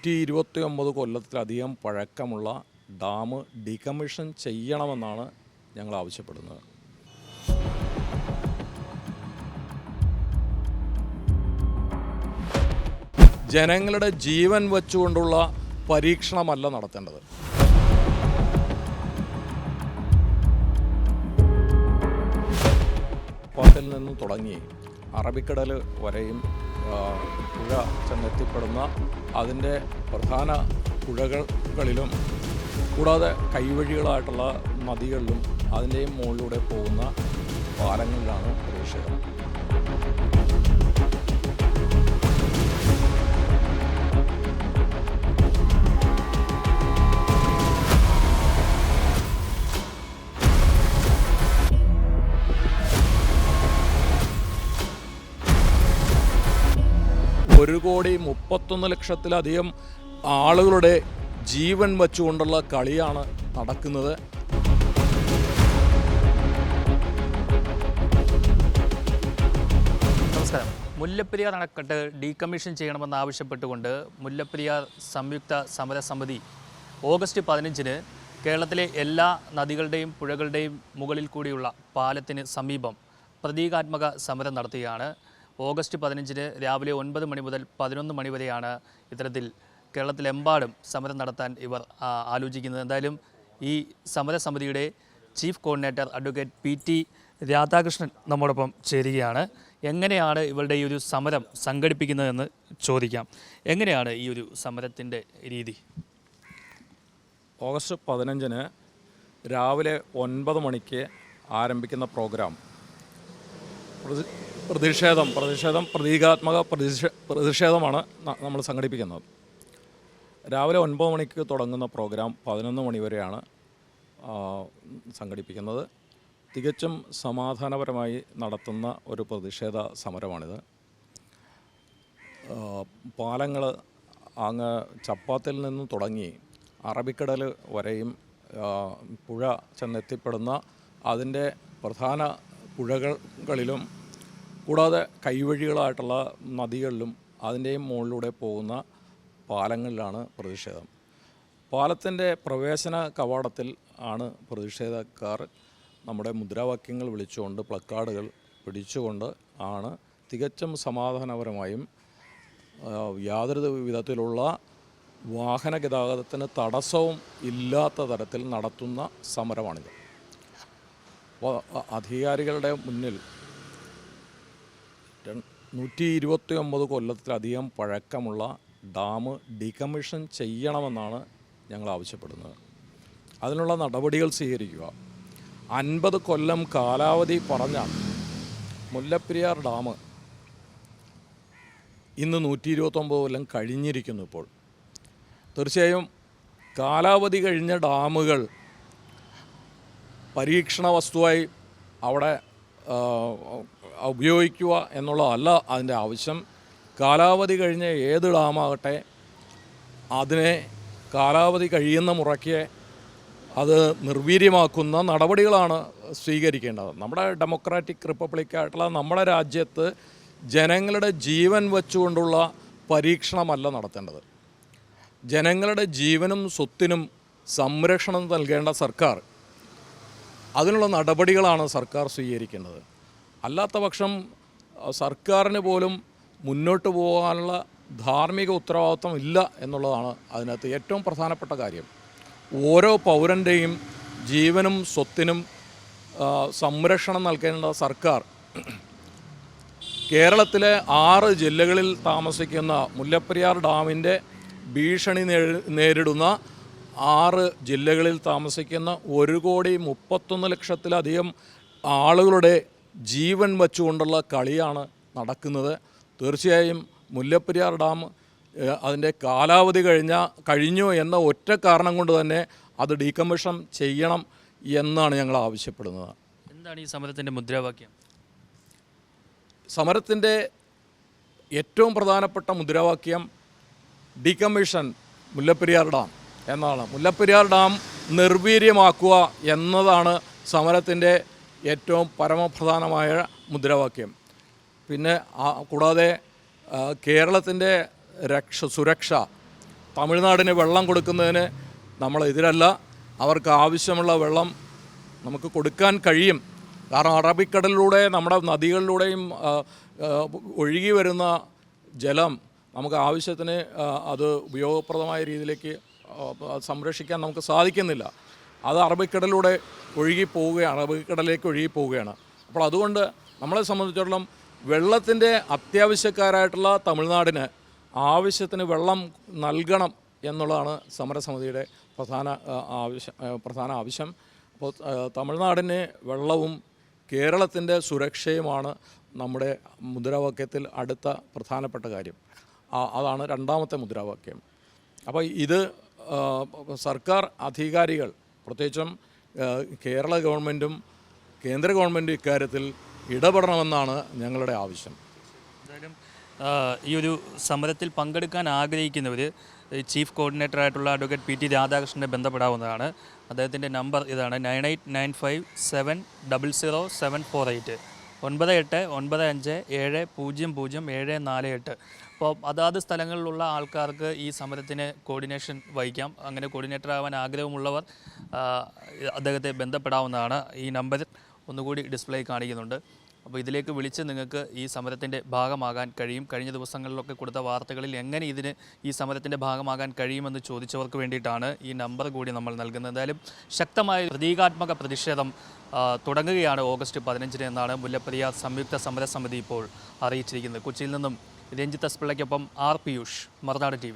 നൂറ്റി ഇരുപത്തി ഒമ്പത് കൊല്ലത്തിലധികം പഴക്കമുള്ള ഡാം ഡീകമ്മീഷൻ ചെയ്യണമെന്നാണ് ഞങ്ങൾ ആവശ്യപ്പെടുന്നത്. ജനങ്ങളുടെ ജീവൻ വച്ചുകൊണ്ടുള്ള പരീക്ഷണമല്ല നടത്തേണ്ടത്. പാട്ടിൽ നിന്നും തുടങ്ങി അറബിക്കടൽ വരെയും പുഴ ചെന്നെത്തിപ്പെടുന്ന അതിന്റെ പ്രധാന പുഴകളിലും കൂടാതെ കൈവഴികളായിട്ടുള്ള നദികളിലും അതിന്റെയും മുകളിലൂടെ പോകുന്ന പാലങ്ങളിലാണ് പ്രതിഷേധം ഒരു കോടി മുപ്പത്തൊന്ന് ലക്ഷത്തിലധികം ആളുകളുടെ ജീവൻ വച്ചുകൊണ്ടുള്ള കളിയാണ് നടക്കുന്നത്. നമസ്കാരം. മുല്ലപ്പെരിയാർ അണക്കെട്ട് ഡീകമ്മീഷൻ ചെയ്യണമെന്ന് ആവശ്യപ്പെട്ടുകൊണ്ട് മുല്ലപ്പെരിയാർ സംയുക്ത സമരസമിതി ഓഗസ്റ്റ് പതിനഞ്ചിന് കേരളത്തിലെ എല്ലാ നദികളുടെയും പുഴകളുടെയും മുകളിൽ കൂടിയുള്ള പാലത്തിന് സമീപം പ്രതീകാത്മക സമരം നടത്തുകയാണ്. ഓഗസ്റ്റ് പതിനഞ്ചിന് രാവിലെ ഒൻപത് മണി മുതൽ പതിനൊന്ന് മണി വരെയാണ് ഇത്തരത്തിൽ കേരളത്തിലെമ്പാടും സമരം നടത്താൻ ഇവർ ആലോചിക്കുന്നത്. എന്തായാലും ഈ സമരസമിതിയുടെ chief coordinator advocate P T Radhakrishnan നമ്മോടൊപ്പം ചേരുകയാണ്. എങ്ങനെയാണ് ഇവരുടെ ഈ ഒരു സമരം സംഘടിപ്പിക്കുന്നതെന്ന് ചോദിക്കാം. എങ്ങനെയാണ് ഈ ഒരു സമരത്തിന്റെ രീതി? ഓഗസ്റ്റ് പതിനഞ്ചിന് രാവിലെ ഒൻപത് മണിക്ക് ആരംഭിക്കുന്ന പ്രോഗ്രാം. പ്രതിഷേധം പ്രതിഷേധം പ്രതീകാത്മക പ്രതിഷേ പ്രതിഷേധമാണ് നമ്മൾ സംഘടിപ്പിക്കുന്നത്. രാവിലെ ഒൻപത് മണിക്ക് തുടങ്ങുന്ന പ്രോഗ്രാം പതിനൊന്ന് മണി വരെയാണ് സംഘടിപ്പിക്കുന്നത്. തികച്ചും സമാധാനപരമായി നടത്തുന്ന ഒരു പ്രതിഷേധ സമരമാണിത്. പാലങ്ങൾ അങ്ങ് ചപ്പാത്തിൽ നിന്ന് തുടങ്ങി അറബിക്കടൽ വരെയും പുഴ ചെന്നെത്തിപ്പെടുന്ന അതിന്റെ പ്രധാന പുഴകളിലും കൂടാതെ കൈവഴികളായിട്ടുള്ള നദികളിലും അതിന്റെയും മുകളിലൂടെ പോകുന്ന പാലങ്ങളിലാണ് പ്രതിഷേധം. പാലത്തിന്റെ പ്രവേശന കവാടത്തിൽ ആണ് പ്രതിഷേധക്കാർ നമ്മുടെ മുദ്രാവാക്യങ്ങൾ വിളിച്ചുകൊണ്ട് പ്ലക്കാർഡുകൾ പിടിച്ചുകൊണ്ട് ആണ് തികച്ചും സമാധാനപരമായും യാതൊരു വിധത്തിലുള്ള വാഹന ഗതാഗതത്തിന് തടസ്സവും ഇല്ലാത്ത തരത്തിൽ നടത്തുന്ന സമരമാണിത്. അധികാരികളുടെ മുന്നിൽ നൂറ്റി ഇരുപത്തി ഒമ്പത് കൊല്ലത്തിലധികം പഴക്കമുള്ള ഡാം ഡീകമ്മീഷൻ ചെയ്യണമെന്നാണ് ഞങ്ങൾ ആവശ്യപ്പെടുന്നത്. അതിനുള്ള നടപടികൾ സ്വീകരിക്കുക. അൻപത് കൊല്ലം കാലാവധി പറഞ്ഞ മുല്ലപ്പെരിയാർ ഡാം ഇന്ന് നൂറ്റി ഇരുപത്തൊമ്പത് കൊല്ലം കഴിഞ്ഞിരിക്കുന്നു ഇപ്പോൾ. തീർച്ചയായും കാലാവധി കഴിഞ്ഞ ഡാമുകൾ പരീക്ഷണ വസ്തുവായി അവിടെ ഉപയോഗിക്കുക എന്നുള്ളതല്ല അതിന്റെ ആവശ്യം. കാലാവധി കഴിഞ്ഞ ഏത് ഡാമാകട്ടെ അതിനെ കാലാവധി കഴിയുന്ന മുറയ്ക്ക് അത് നിർവീര്യമാക്കുന്ന നടപടികളാണ് സ്വീകരിക്കേണ്ടത്. നമ്മുടെ ഡെമോക്രാറ്റിക് റിപ്പബ്ലിക്കായിട്ടുള്ള നമ്മുടെ രാജ്യത്ത് ജനങ്ങളുടെ ജീവൻ വെച്ചുകൊണ്ടുള്ള പരീക്ഷണമല്ല നടത്തേണ്ടത്. ജനങ്ങളുടെ ജീവനും സ്വത്തിനും സംരക്ഷണം നൽകേണ്ട സർക്കാർ അതിനുള്ള നടപടികളാണ് സർക്കാർ സ്വീകരിക്കേണ്ടത്. അല്ലാത്ത പക്ഷം സർക്കാരിന് പോലും മുന്നോട്ട് പോകാനുള്ള ധാർമ്മിക ഉത്തരവാദിത്വം ഇല്ല എന്നുള്ളതാണ് അതിനകത്ത് ഏറ്റവും പ്രധാനപ്പെട്ട കാര്യം. ഓരോ പൗരന്റെയും ജീവനും സ്വത്തിനും സംരക്ഷണം നൽകേണ്ട സർക്കാർ കേരളത്തിലെ ആറ് ജില്ലകളിൽ താമസിക്കുന്ന മുല്ലപ്പെരിയാർ ഡാമിന്റെ ഭീഷണി നേരിടുന്ന ആറ് ജില്ലകളിൽ താമസിക്കുന്ന ഒരു കോടി മുപ്പത്തൊന്ന് ലക്ഷത്തിലധികം ആളുകളുടെ ജീവൻ വച്ചുകൊണ്ടുള്ള കളിയാണ് നടക്കുന്നത്. തീർച്ചയായും മുല്ലപ്പെരിയാർ ഡാം അതിന്റെ കാലാവധി കഴിഞ്ഞ കഴിഞ്ഞു എന്ന ഒറ്റ കാരണം കൊണ്ട് തന്നെ അത് ഡീകമ്മീഷൻ ചെയ്യണം എന്നാണ് ഞങ്ങൾ ആവശ്യപ്പെടുന്നത്. എന്താണ് ഈ സമരത്തിന്റെ മുദ്രാവാക്യം? സമരത്തിന്റെ ഏറ്റവും പ്രധാനപ്പെട്ട മുദ്രാവാക്യം ഡീകമ്മീഷൻ മുല്ലപ്പെരിയാർ ഡാം എന്നാണ്. മുല്ലപ്പെരിയാർ ഡാം നിർവീര്യമാക്കുക എന്നതാണ് സമരത്തിന്റെ ഏറ്റവും പരമപ്രധാനമായ മുദ്രാവാക്യം. പിന്നെ കൂടാതെ കേരളത്തിന്റെ രക്ഷ സുരക്ഷ തമിഴ്നാടിന് വെള്ളം കൊടുക്കുന്നതിന് നമ്മൾ എതിരല്ല. അവർക്ക് ആവശ്യമുള്ള വെള്ളം നമുക്ക് കൊടുക്കാൻ കഴിയും. കാരണം അറബിക്കടലിലൂടെ നമ്മുടെ നദികളിലൂടെയും ഒഴുകി വരുന്ന ജലം നമുക്ക് ആവശ്യത്തിന് അത് ഉപയോഗപ്രദമായ രീതിയിലേക്ക് സംരക്ഷിക്കാൻ നമുക്ക് സാധിക്കുന്നില്ല. അത് അറബിക്കടലിലൂടെ ഒഴുകി പോവുകയാണ് അറബിക്കടലിലേക്ക് ഒഴുകി പോവുകയാണ് അപ്പോൾ അതുകൊണ്ട് നമ്മളെ സംബന്ധിച്ചിടത്തോളം വെള്ളത്തിന്റെ അത്യാവശ്യക്കാരായിട്ടുള്ള തമിഴ്നാടിന് ആവശ്യത്തിന് വെള്ളം നൽകണം എന്നുള്ളതാണ് സമരസമിതിയുടെ പ്രധാന ആവശ്യം പ്രധാന ആവശ്യം. അപ്പോൾ തമിഴ്നാടിന് വെള്ളവും കേരളത്തിന്റെ സുരക്ഷയുമാണ് നമ്മുടെ മുദ്രാവാക്യത്തിൽ അടുത്ത പ്രധാനപ്പെട്ട കാര്യം. അതാണ് രണ്ടാമത്തെ മുദ്രാവാക്യം. അപ്പോൾ ഇത് സർക്കാർ അധികാരികൾ പ്രത്യേകിച്ചും കേരള ഗവൺമെന്റും കേന്ദ്ര ഗവൺമെന്റും ഇക്കാര്യത്തിൽ ഇടപെടണമെന്നാണ് ഞങ്ങളുടെ ആവശ്യം. എന്തായാലും ഈ ഒരു സമരത്തിൽ പങ്കെടുക്കാൻ ആഗ്രഹിക്കുന്നവർ ചീഫ് കോർഡിനേറ്റർ ആയിട്ടുള്ള അഡ്വക്കേറ്റ് പി ടി രാധാകൃഷ്ണനെ ബന്ധപ്പെടാവുന്നതാണ്. അദ്ദേഹത്തിന്റെ നമ്പർ ഇതാണ് nine eight nine five seven double zero seven four eight. ഒൻപത് എട്ട് ഒൻപത് അഞ്ച് ഏഴ് പൂജ്യം പൂജ്യം ഏഴ് നാല് എട്ട്. അപ്പോൾ അതാത് സ്ഥലങ്ങളിലുള്ള ആൾക്കാർക്ക് ഈ സമരത്തിന് കോർഡിനേഷൻ വഹിക്കാം. അങ്ങനെ കോർഡിനേറ്റർ ആവാൻ ആഗ്രഹമുള്ളവർ അദ്ദേഹത്തെ ബന്ധപ്പെടാവുന്നതാണ്. ഈ നമ്പർ ഒന്നുകൂടി ഡിസ്പ്ലേ കാണിക്കുന്നുണ്ട്. അപ്പോൾ ഇതിലേക്ക് വിളിച്ച് നിങ്ങൾക്ക് ഈ സമരത്തിന്റെ ഭാഗമാകാൻ കഴിയും. കഴിഞ്ഞ ദിവസങ്ങളിലൊക്കെ കൊടുത്ത വാർത്തകളിൽ എങ്ങനെ ഇതിന് ഈ സമരത്തിന്റെ ഭാഗമാകാൻ കഴിയുമെന്ന് ചോദിച്ചവർക്ക് വേണ്ടിയിട്ടാണ് ഈ നമ്പർ കൂടി നമ്മൾ നൽകുന്നത്. എന്തായാലും ശക്തമായ പ്രതീകാത്മക പ്രതിഷേധം തുടങ്ങുകയാണ് ഓഗസ്റ്റ് പതിനഞ്ചിന് എന്നാണ് മുല്ലപ്പെരിയാർ സംയുക്ത സമരസമിതി ഇപ്പോൾ അറിയിച്ചിരിക്കുന്നത്. കൊച്ചിയിൽ നിന്നും രഞ്ജിത്ത് എസ് പിള്ളയ്ക്കൊപ്പം ആർ പിയൂഷ് മറുനാട് ടി